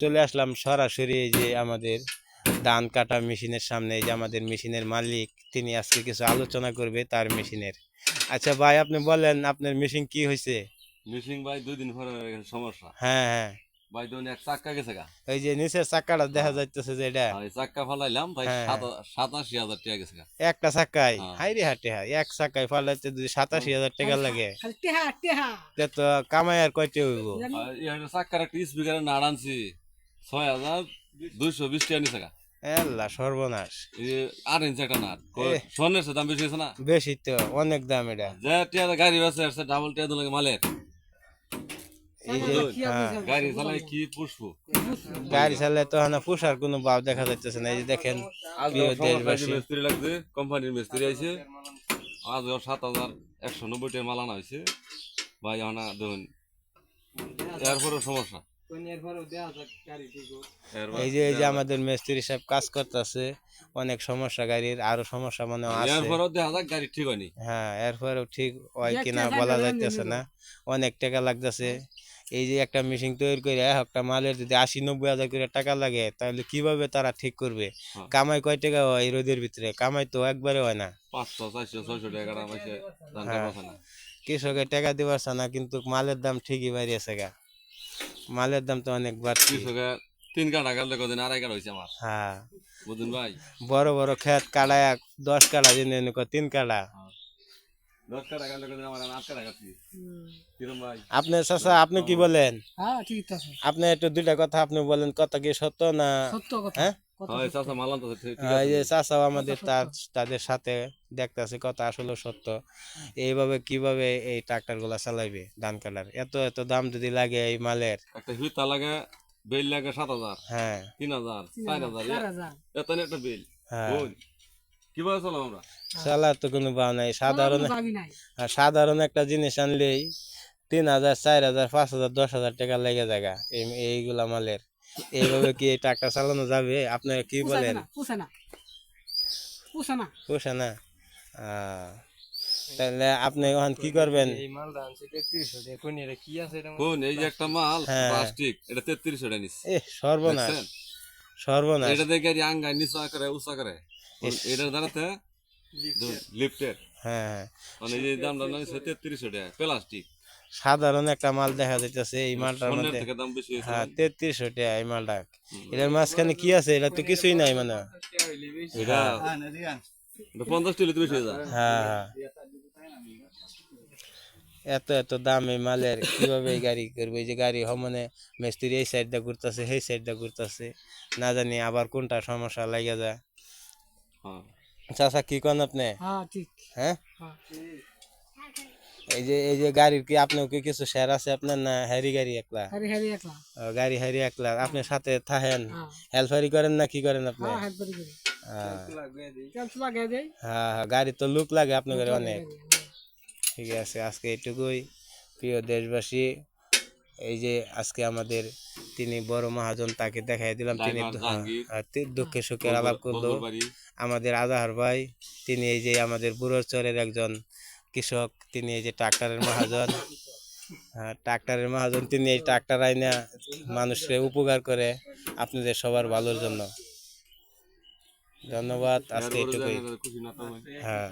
চলে আসলাম সরাসরি এই যে আমাদের ধান কাটা মেশিনের সামনে এই যে আমাদের মেশিনের মালিক তিনি আজকে কিছু আলোচনা করবে তার মেশিনের। আচ্ছা ভাই আপনি বলেন আপনার মেশিন কি হয়েছে? মিসিং ভাই দুই দিন পরে হয়ে গেছে সমস্যা। হ্যাঁ হ্যাঁ। ভাই দুই এক চাক্কা গেছে গা। ওই যে নিচের চাকাটা দেখা যাইতেছে যে এটা। আর এই চাক্কা ফালাইলাম ভাই হ্যাঁ, সাত- সাতাশি হাজার টাকা গেছে গা। একটা চাকায় হ্যাঁ। হাইরে হাটে হা এক চাকায় ফালাইতে যদি সাতাশি হাজার টাকা লাগে। তো কামাই আর কয়টা হইব? এই চাক্কার একটা স্পিকারে নাড় আনছি। ছয় হাজার দুইশো বিশ টাকা গা। এল্লা সর্বনাশ। আট ইঞ্চি একটা এ। স্বর্ণের দাম বেশি হয়েছে না? বেশি তো অনেক দাম এটা। যে টিয়া গাড়ি বেছে আসছে ডাবল টিয়া দিলে মালের। হ্যাঁ। গাড়ি চালাই কি পুষবো? গাড়ি চালালে তো পুষার কোনো ভাব দেখা যাইতেছে না। এই যে দেখেন মিস্ত্রি লাগছে কোম্পানির মিস্ত্রি আইছে। আজ ওর সাত হাজার একশো নব্বই টাকা মাল আনা হয়েছে। ভাই আনা দেখুন এরপরেও সমস্যা। এরপর- এই যে এই যে আমাদের মিস্ত্রি সাহেব কাজ করতেছে অনেক সমস্যা গাড়ির আরও সমস্যা মনে আছে। এরপরেও দেখা যাক গাড়ি ঠিক হয়নি। হ্যাঁ এরপরেও ঠিক হয় কিনা বলা যাইতেছে না অনেক টাকা লাগতেছে। এই যে একটা মেশিন তৈরি করে একটা মালের যদি আশি নব্বই হাজার করে টাকা লাগে তাহলে কীভাবে তারা ঠিক করবে? হ্যাঁ। কামাই কয় টাকা হয় রোদের ভিতরে? কামাই তো একবারে হয় না। পাঁচশো চারশো ছয়শো টাকা দাম আছে ধান হ্যাঁ। কৃষকের টাকা দিবার না কিন্তু মালের দাম ঠিকই বাড়িয়েছে গা। মালের দাম তো অনেক বাড়ছে তিন কাটা কাটলে কদিন আড়াই কাটা হয়েছে আমার। হ্যাঁ। বুঝুন ভাই। বড় বড় ক্ষেত কাটায় দশ কাটা দিন তিন কাটা দশ কাটা গেলে কদিন আমার আট কাটা কাটছি। কিরম ভাই? আপনি চাচা আপনি কি বলেন? হ্যাঁ ঠিক আছে আপনি একটু দুইটা কথা আপনি বলেন কত কি সত্য না সত্য কথা। হ্যাঁ? হয় চাচাও আমাদের তাদের সাথে দেখতেছে কথা আসলে সত্য। এইভাবে কীভাবে এই ট্রাক্টরগুলা চালাইবে ধান কাটার? এত এত দাম যদি লাগে এই মালের। একটা হিতা লাগে বিল লাগে সাত হাজার হ্যাঁ। তিন হাজার চার হাজার, হাজার চার হাজার। এত একটা বিল। হ্যাঁ। কীভাবে চলাম আমরা? চালার তো কোনো নাই সাধারণ সাধারণ একটা জিনিস আনলেই তিন হাজার চার হাজার পাঁচ হাজার দশ হাজার টাকা লেগে জায়গা এইগুলা মালের। এইভাবে কি ট্রাক্টর চালানো যাবে? আপনারা কি বলেন? না পুষে না। পুষে না। পোষে না? তাহলে আপনি এখন কি করবেন? কোন এই যে একটা মাল হ্যাঁ। প্লাস্টিক এটা তেত্রিশ টাকা নিচ্ছে। এ সর্বনাশ। দেখছেন? সর্বনাশ। এটা দেখে গাড়ি আঙ্গায় নিচা করে উঁচা করে। এটার দ্বারাতে লিফটের। হ্যাঁ হ্যাঁ। মানে এই দামটা নিচ্ছে তেত্রিশ টাকা প্লাস্টিক। সাধারণ একটা মাল দেখা যাইতেছে এই মালটার মধ্যে থেকে দাম বেশি হয়েছে হ্যাঁ তেত্রিশশো টাকা এই মালটা। এটার মাঝখানে কি আছে? এটা তো কিছুই নাই মানে। হয়ে। হ্যাঁ হ্যাঁ এত এত দাম এই মালের কীভাবে এই গাড়ি করব? এই যে গাড়ি হমনে মিস্ত্রি এই সাইড দিয়ে ঘুরতেছে সেই সাইডটা ঘুরতেছে। না জানি আবার কোনটা সমস্যা লাগে যায়। চাচা কি কন আপনি? হ্যাঁ ঠিক। হ্যাঁ? হ্যাঁ। এই যে এই যে গাড়ির কি আপনার কি কিছু শেয়ার আছে আপনার না হ্যারি গাড়ি একলা? হারি হারি একলা। ও, গাড়ি হ্যারি একলা। আপনি সাথে থাকেন হ্যাঁ। হেলফারি করেন না কি করেন আপনি? হ্যাঁ হ্যাঁ। হ্যাঁ হ্যাঁ, গাড়ি তো লুক লাগে আপনার অনেক। ঠিক আছে আজকে এইটুকুই। প্রিয় দেশবাসী এই যে আজকে আমাদের তিনি বড় মহাজন তাকে দেখাই দিলাম। তিনি দুঃখে সুখের আলাপ করল। আমাদের আজাহার ভাই তিনি এই যে আমাদের বুড়োচরের একজন কৃষক তিনি এই যে ট্রাক্টরের মহাজন। হ্যাঁ ট্রাক্টরের মহাজন তিনি এই ট্রাক্টর আইনা মানুষকে উপকার করে আপনাদের সবার ভালোর জন্য। ধন্যবাদ আজকে এইটুকুই। হ্যাঁ।